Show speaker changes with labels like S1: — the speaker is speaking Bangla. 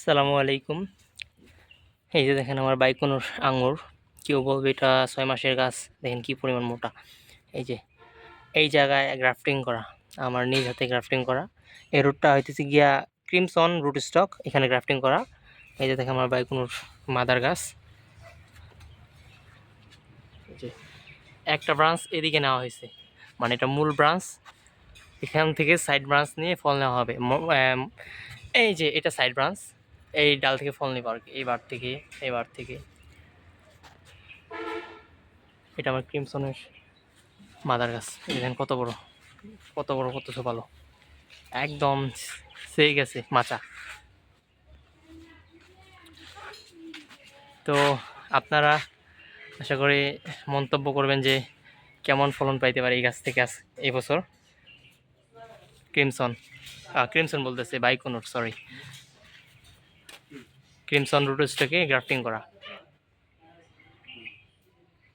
S1: আসসালামু আলাইকুম। এই যে দেখেন আমার বাইকোনোর আঙুর কেউ বলবে এটা ছয় মাসের গাছ, দেখেন কি পরিমাণ মোটা। এই যে, এই জায়গায় গ্রাফটিং করা, আমার নিজ হাতে গ্রাফটিং করা। এই রুটটা হইতেছে গিয়া ক্রিমসন রুট স্টক, এখানে গ্রাফটিং করা। এই যে দেখেন আমার বাইকোনোর মাদার গাছ। একটা ব্রাঞ্চ এদিকে নেওয়া হয়েছে মানে এটা মূল ব্রাঞ্চ। এখান থেকে সাইড ব্রাঞ্চ নিয়ে ফল নেওয়া হবে। এই যে এটা সাইড ব্রাঞ্চ। এই ডাল থেকে ফল নিব আর কি, এই বার থেকে বার থেকে। এটা আমার ক্রিমসনের মাদার গাছ। দেখেন কত বড় কত বড়, কত সব ভালো একদম সেই গেছে, মাচা। তো আপনারা আশা করি মন্তব্য করবেন যে কেমন ফলন পাইতে পারে এই গাছ থেকে আজ এই বছর। ক্রিমসন ক্রিমসন বলতেছে বাইকোনোর সরি ক্রিমসন রুটোসটাকে গ্রাফটিং করা।